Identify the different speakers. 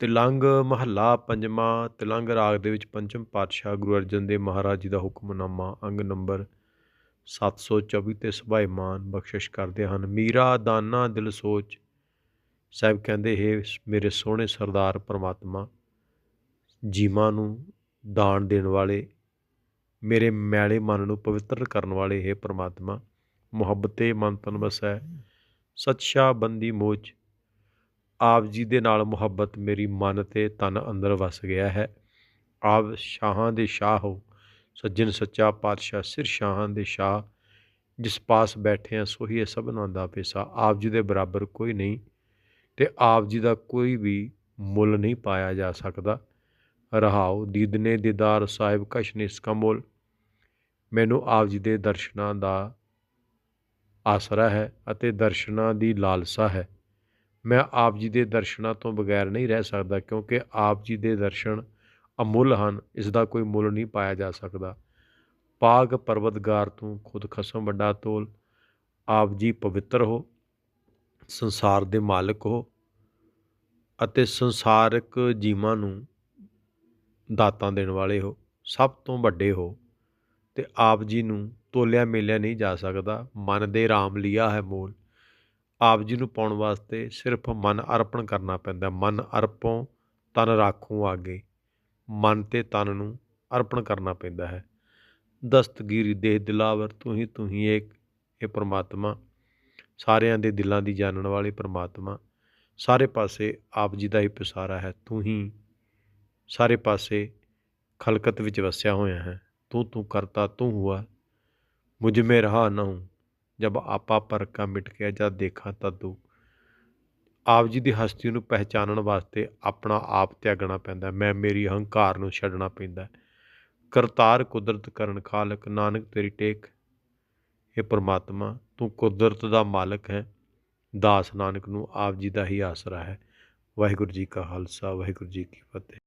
Speaker 1: ਤਿਲੰਗ ਮਹੱਲਾ ਪੰਜਵਾਂ, ਤਿਲੰਗ ਰਾਗ ਦੇ ਵਿੱਚ ਪੰਚਮ ਪਾਤਸ਼ਾਹ ਗੁਰੂ ਅਰਜਨ ਦੇਵ ਮਹਾਰਾਜ ਜੀ ਦਾ ਹੁਕਮਨਾਮਾ ਅੰਗ ਨੰਬਰ 724 ਤੇ ਸੁਭਾਈਮਾਨ ਬਖਸ਼ਿਸ਼ ਕਰਦੇ ਹਨ। ਮੀਰਾ ਦਾਨਾ ਦਿਲ ਸੋਚ, ਸਾਹਿਬ ਕਹਿੰਦੇ, ਹੈ ਮੇਰੇ ਸੋਹਣੇ ਸਰਦਾਰ ਪਰਮਾਤਮਾ, ਜੀਵਾਂ ਨੂੰ ਦਾਨ ਦੇਣ ਵਾਲੇ, ਮੇਰੇ ਮੈਲੇ ਮਨ ਨੂੰ ਪਵਿੱਤਰ ਕਰਨ ਵਾਲੇ, ਹੈ ਪਰਮਾਤਮਾ, ਮੁਹੱਬਤੇ ਮਨ ਤਨ ਵਸੈ ਸੱਚਾ ਬੰਦੀ ਮੋਚ ਆਪ ਜੀ ਦੇ ਨਾਲ ਮੁਹੱਬਤ ਮੇਰੀ ਮਨ ਤੇ ਤਨ ਅੰਦਰ ਵਸ ਗਿਆ ਹੈ। ਆਪ ਸ਼ਾਹਾਂ ਦੇ ਸ਼ਾਹ ਹੋ, ਸੱਜਣ ਸੱਚਾ ਪਾਤਸ਼ਾਹ ਸਿਰ ਸ਼ਾਹਾਂ ਦੇ ਸ਼ਾਹ, ਜਿਸ ਪਾਸ ਬੈਠੇ ਆ ਸੋਹੀ ਹੈ ਸਭਨਾਂ ਦਾ ਪੈਸਾ। ਆਪ ਜੀ ਦੇ ਬਰਾਬਰ ਕੋਈ ਨਹੀਂ ਤੇ ਆਪ ਜੀ ਦਾ ਕੋਈ ਵੀ ਮੁੱਲ ਨਹੀਂ ਪਾਇਆ ਜਾ ਸਕਦਾ। ਰਹਾਉ ਦੀਦਨੇ ਦੀਦਾਰ ਸਾਹਿਬ ਕਸ਼ ਨਿਸਕਮੁਲ ਮੈਨੂੰ ਆਪ ਜੀ ਦੇ ਦਰਸ਼ਨਾਂ ਦਾ ਆਸਰਾ ਹੈ ਅਤੇ ਦਰਸ਼ਨਾਂ ਦੀ ਲਾਲਸਾ ਹੈ। ਮੈਂ ਆਪ ਜੀ ਦੇ ਦਰਸ਼ਨਾਂ ਤੋਂ ਬਗੈਰ ਨਹੀਂ ਰਹਿ ਸਕਦਾ, ਕਿਉਂਕਿ ਆਪ ਜੀ ਦੇ ਦਰਸ਼ਨ ਅਮੁੱਲ ਹਨ, ਇਸ ਦਾ ਕੋਈ ਮੁੱਲ ਨਹੀਂ ਪਾਇਆ ਜਾ ਸਕਦਾ। ਪਾਗ ਪਰਵਤਗਾਰ ਤੂੰ ਖੁਦ ਖਸਮ ਵੱਡਾ ਤੋਲ, ਆਪ ਜੀ ਪਵਿੱਤਰ ਹੋ, ਸੰਸਾਰ ਦੇ ਮਾਲਕ ਹੋ ਅਤੇ ਸੰਸਾਰਕ ਜੀਵਾਂ ਨੂੰ ਦਾਤਾਂ ਦੇਣ ਵਾਲੇ ਹੋ, ਸਭ ਤੋਂ ਵੱਡੇ ਹੋ ਤੇ ਆਪ ਜੀ ਨੂੰ ਤੋਲਿਆ ਮੇਲਿਆ ਨਹੀਂ ਜਾ ਸਕਦਾ, ਮਨ ਦੇ ਰਾਮ ਲਿਆ ਹੈ ਮੋਲ। ਆਪ ਜੀ ਨੂੰ ਪਾਉਣ ਵਾਸਤੇ ਸਿਰਫ ਮਨ ਅਰਪਣ ਕਰਨਾ ਪੈਂਦਾ। ਮਨ ਅਰਪੋਂ, ਤਨ ਰਾਖੂ ਆਗੇ। ਮਨ ਤੇ ਤਨ ਨੂੰ ਅਰਪਣ ਕਰਨਾ ਪੈਂਦਾ ਹੈ। ਦਸਤਗੀਰੀ, ਦੇਹ ਦਿਲਾਵਰ, ਤੂੰ ਹੀ ਤੂੰ ਹੀ ਏਕ, ਇਹ ਪ੍ਰਮਾਤਮਾ। ਸਾਰਿਆਂ ਦੇ ਦਿਲਾਂ ਦੀ ਜਾਣਨ ਵਾਲੇ ਪ੍ਰਮਾਤਮਾ। ਸਾਰੇ ਪਾਸੇ ਆਪ ਜੀ ਦਾ ਹੀ ਪਸਾਰਾ ਹੈ। ਤੂੰ ਹੀ ਸਾਰੇ ਪਾਸੇ ਖਲਕਤ ਵਿੱਚ ਵਸਿਆ ਹੋਇਆ ਹੈ। ਤੂੰ ਤੂੰ ਕਰਤਾ, ਤੂੰ ਹੁਆ। ਮੁਝ ਮੇ ਰਹਾ ਨਾ ਹੂੰ ਜਬ ਆਪਾ ਪਰ ਕਾ ਮਿਟ ਗਿਆ ਦੇਖਾਂ ਤਦ ਤੂੰ ਆਪ ਜੀ ਦੀ ਹਸਤੀ ਨੂੰ ਪਹਿਚਾਨਣ ਵਾਸਤੇ ਆਪਣਾ ਆਪ ਤਿਆਗਣਾ ਪੈਂਦਾ ਮੈਂ ਮੇਰੀ ਹੰਕਾਰ ਨੂੰ ਛੱਡਣਾ ਪੈਂਦਾ ਕਰਤਾਰ ਕੁਦਰਤ ਕਰਨ ਖਾਲਕ, ਨਾਨਕ ਤੇਰੀ ਟੇਕ ਇਹ ਪ੍ਰਮਾਤਮਾ, ਤੂੰ ਕੁਦਰਤ ਦਾ ਮਾਲਕ ਹੈ, ਦਾਸ ਨਾਨਕ ਨੂੰ ਆਪ ਜੀ ਦਾ ਹੀ ਆਸਰਾ ਹੈ। ਵਾਹਿਗੁਰੂ ਜੀ ਕਾ ਖਾਲਸਾ, ਵਾਹਿਗੁਰੂ ਜੀ ਕੀ ਫਤਿਹ।